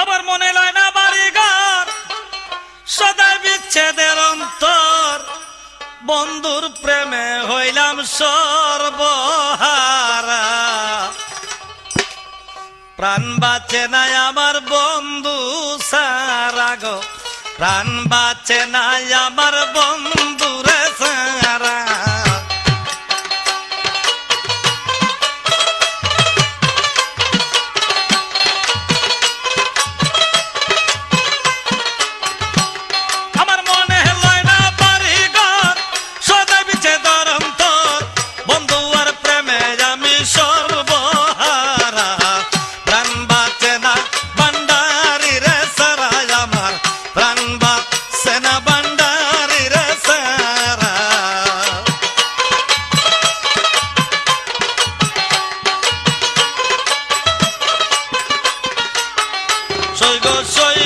আমার মনে লয় না বাড়ি ঘর সদাই বিচ্ছেদের অন্তর। বন্ধুর প্রেমে হইলাম সর্বহারা। প্রাণ বাঁচে নাই আমার বন্ধু সারা প্রাণ বাঁচে নাই আমার বন্ধু রে সারা সই গো সই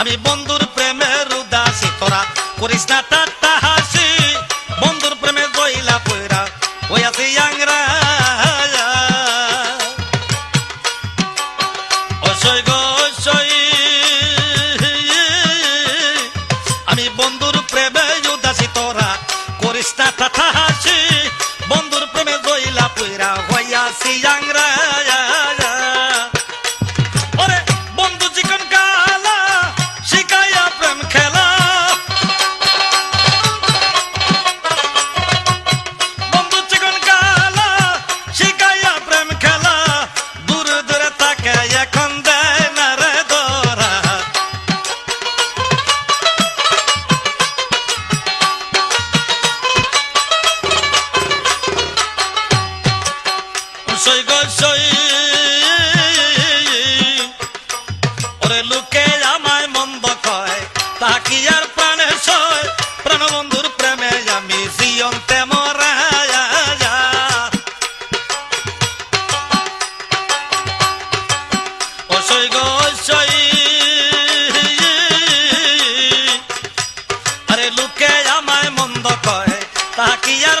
আমি বন্ধুর প্রেমের উদাসী তোরা করিস না ஹொய்யா ஹொய்யா சியாங்கிற গো সই। ওরে লোকে আমায় মন্দ কয়, তা কি আর প্রাণে সয়? প্রাণবন্ধুর প্রেমে আমি জিয়ন্তে মরা ও সই গো সই। আরে লোকে আমায় মন্দ আর